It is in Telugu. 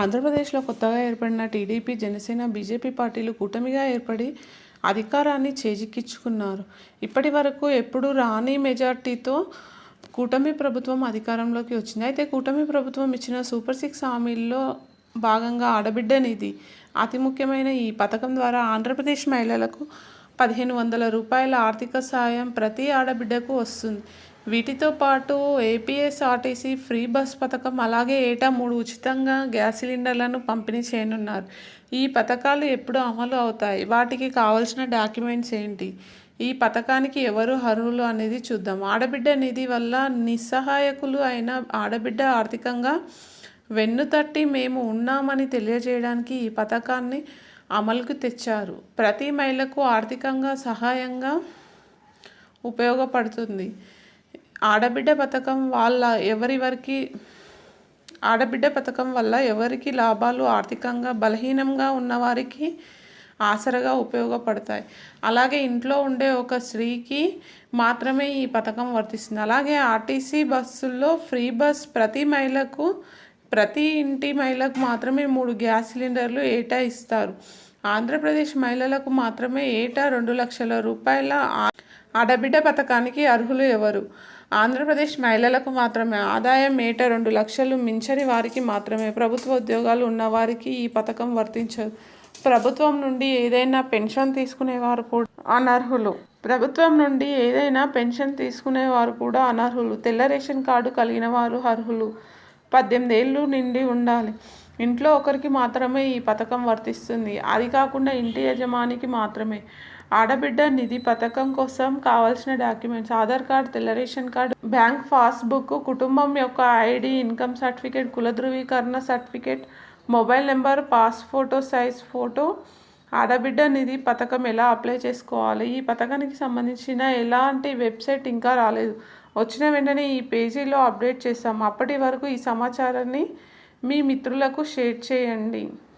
ఆంధ్రప్రదేశ్లో కొత్తగా ఏర్పడిన టీడీపీ జనసేన బీజేపీ పార్టీలు కూటమిగా ఏర్పడి అధికారాన్ని చేజిక్కించుకున్నారు. ఇప్పటి వరకు ఎప్పుడు రాని మెజార్టీతో కూటమి ప్రభుత్వం అధికారంలోకి వచ్చింది. అయితే కూటమి ప్రభుత్వం ఇచ్చిన సూపర్ సిక్స్ హామీల్లో భాగంగా ఆడబిడ్డ నిధి అతి ముఖ్యమైన ఈ పథకం ద్వారా ఆంధ్రప్రదేశ్ మహిళలకు పదిహేను వందల రూపాయల ఆర్థిక సాయం ప్రతి ఆడబిడ్డకు వస్తుంది. వీటితో పాటు ఏపీఎస్ఆర్టీసీ ఫ్రీ బస్ పథకం అలాగే ఏటా మూడు ఉచితంగా గ్యాస్ సిలిండర్లను పంపిణీ చేయనున్నారు. ఈ పథకాలు ఎప్పుడు అమలు అవుతాయి? వాటికి కావాల్సిన డాక్యుమెంట్స్ ఏంటి? ఈ పథకానికి ఎవరు అర్హులు అనేది చూద్దాం. ఆడబిడ్డ నిధి వల్ల నిస్సహాయకులు అయిన ఆడబిడ్డ ఆర్థికంగా వెన్నుతట్టి మేము ఉన్నామని తెలియజేయడానికి ఈ పథకాన్ని అమలుకు తెచ్చారు. ప్రతి మహిళకు ఆర్థికంగా సహాయంగా ఉపయోగపడుతుంది. ఆడబిడ్డ పథకం వాళ్ళ ఎవరివరికి ఆడబిడ్డ పథకం వల్ల ఎవరికి లాభాలు ఆర్థికంగా బలహీనంగా ఉన్నవారికి ఆసరగా ఉపయోగపడతాయి. అలాగే ఇంట్లో ఉండే ఒక స్త్రీకి మాత్రమే ఈ పథకం వర్తిస్తుంది. అలాగే ఆర్టీసీ బస్సుల్లో ఫ్రీ బస్ ప్రతి మహిళకు ప్రతి ఇంటి మహిళకు మాత్రమే మూడు గ్యాస్ సిలిండర్లు ఏటా ఇస్తారు. ఆంధ్రప్రదేశ్ మహిళలకు మాత్రమే ఏటా రెండు లక్షల రూపాయల ఆడబిడ్డ పథకానికి అర్హులు ఎవరు? ఆంధ్రప్రదేశ్ మహిళలకు మాత్రమే. ఆదాయం ఏటా రెండు లక్షలు మించని వారికి మాత్రమే. ప్రభుత్వ ఉద్యోగాలు ఉన్నవారికి ఈ పథకం వర్తించదు. ప్రభుత్వం నుండి ఏదైనా పెన్షన్ తీసుకునేవారు కూడా అనర్హులు. ప్రభుత్వం నుండి ఏదైనా పెన్షన్ తీసుకునేవారు కూడా అనర్హులు. తెల్ల రేషన్ కార్డు కలిగిన వారు అర్హులు. పద్దెనిమిది ఏళ్ళు నిండి ఉండాలి. ఇంట్లో ఒకరికి మాత్రమే ఈ పథకం వర్తిస్తుంది. అది కాకుండా ఇంటి యజమానికి మాత్రమే. ఆడబిడ్డ నిధి పథకం కోసం కావాల్సిన డాక్యుమెంట్స్ ఆధార్ కార్డ్ తెల్ల రేషన్ కార్డు బ్యాంక్ పాస్బుక్ కుటుంబం యొక్క ఐడి ఇన్కమ్ సర్టిఫికేట్ కుల ధృవీకరణ certificate mobile number pass photo size photo. ఆడబిడ్డ నిధి పథకం ఎలా అప్లై చేసుకోవాలి? ఈ పథకానికి సంబంధించిన ఎలాంటి వెబ్సైట్ ఇంకా రాలేదు. వచ్చిన వెంటనే ఈ పేజీలో అప్డేట్ చేస్తాం. అప్పటి వరకు ఈ సమాచారాన్ని మీ మిత్రులకు షేర్ చేయండి.